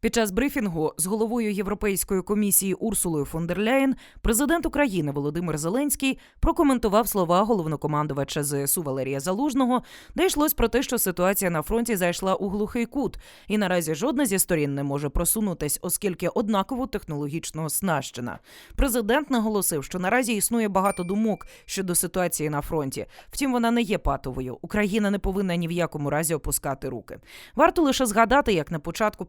Під час брифінгу з головою Європейської комісії Урсулою фон дер Ляєн президент України Володимир Зеленський прокоментував слова головнокомандувача ЗСУ Валерія Залужного, де йшлось про те, що ситуація на фронті зайшла у глухий кут, і наразі жодна зі сторін не може просунутись, оскільки однаково технологічно оснащена. Президент наголосив, що наразі існує багато думок щодо ситуації на фронті. Втім, вона не є патовою. Україна не повинна ні в якому разі опускати руки. Варто лише згадати, як на початку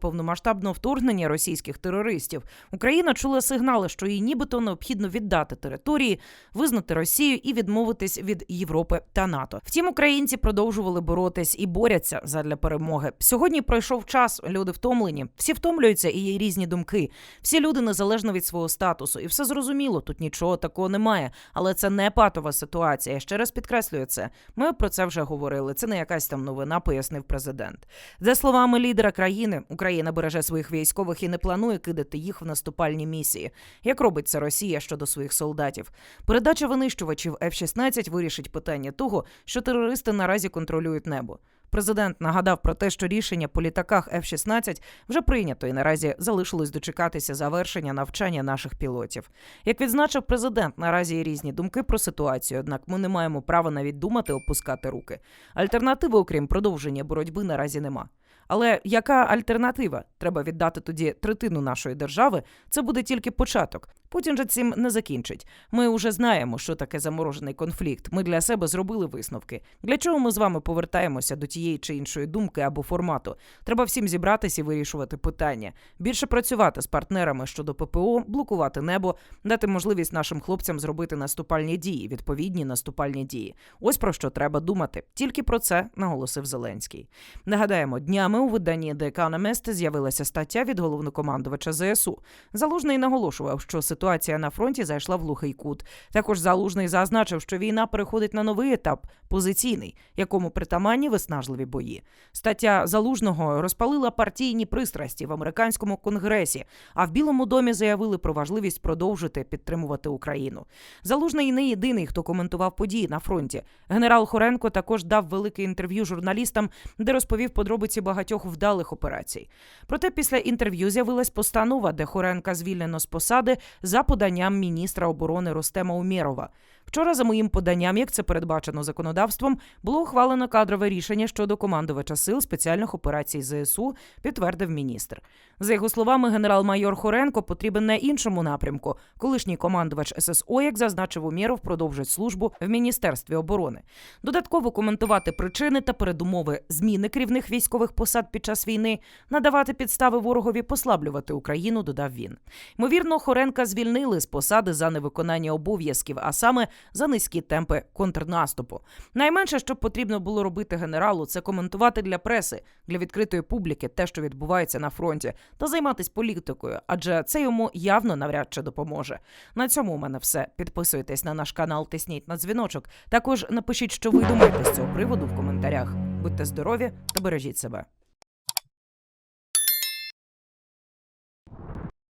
повномасштабного вторгнення російських терористів Україна чула сигнали, що їй нібито необхідно віддати території, визнати Росію і відмовитись від Європи та НАТО. Втім, українці продовжували боротись і борються задля перемоги. Сьогодні пройшов час. Люди втомлені, всі втомлюються і є різні думки. Всі люди незалежно від свого статусу, і все зрозуміло. Тут нічого такого немає. Але це не патова ситуація. Я ще раз підкреслюю це. Ми про це вже говорили. Це не якась там новина, пояснив президент. За словами лідера країни, Україна береже своїх військових і не планує кидати їх в наступальні місії, як робить це Росія щодо своїх солдатів. Передача винищувачів F-16 вирішить питання того, що терористи наразі контролюють небо. Президент нагадав про те, що рішення по літаках F-16 вже прийнято і наразі залишилось дочекатися завершення навчання наших пілотів. Як відзначив президент, наразі є різні думки про ситуацію, однак ми не маємо права навіть думати опускати руки. Альтернативи, окрім продовження боротьби, наразі нема. Але яка альтернатива? Треба віддати тоді третину нашої держави. Це буде тільки початок. Путін же цим не закінчить. Ми вже знаємо, що таке заморожений конфлікт. Ми для себе зробили висновки. Для чого ми з вами повертаємося до тієї чи іншої думки або формату? Треба всім зібратися і вирішувати питання. Більше працювати з партнерами щодо ППО, блокувати небо, дати можливість нашим хлопцям зробити наступальні дії, відповідні наступальні дії. Ось про що треба думати. Тільки про це наголосив Зеленський. Нагадаємо, днями у виданні The Economist з'явилася стаття від головнокомандувача ЗСУ. Залужний наголошував, що ситуація на фронті зайшла в глухий кут. Також залужний зазначив, що війна переходить на новий етап позиційний, якому притаманні виснажливі бої. Стаття залужного розпалила партійні пристрасті в американському конгресі, а в Білому домі заявили про важливість продовжити підтримувати Україну. Залужний не єдиний, хто коментував події на фронті. Генерал Хоренко також дав велике інтерв'ю журналістам, де розповів подробиці багатьох вдалих операцій. Проте після інтерв'ю з'явилась постанова, де Хоренка звільнено з посади за поданням міністра оборони Ростема Умєрова. Вчора, за моїм поданням, як це передбачено законодавством, було ухвалено кадрове рішення щодо командувача сил спеціальних операцій ЗСУ, підтвердив міністр. За його словами, генерал-майор Хоренко потрібен на іншому напрямку. Колишній командувач ССО, як зазначив Умєров, продовжить службу в міністерстві оборони. Додатково коментувати причини та передумови зміни керівних військових посад під час війни, надавати підстави ворогові послаблювати Україну, додав він. Ймовірно, Хоренка звільнили з посади за невиконання обов'язків, а саме за низькі темпи контрнаступу. Найменше, що потрібно було робити генералу, це коментувати для преси, для відкритої публіки те, що відбувається на фронті, та займатися політикою, адже це йому явно навряд чи допоможе. На цьому у мене все. Підписуйтесь на наш канал, тисніть на дзвіночок. Також напишіть, що ви думаєте з цього приводу в коментарях. Будьте здорові та бережіть себе.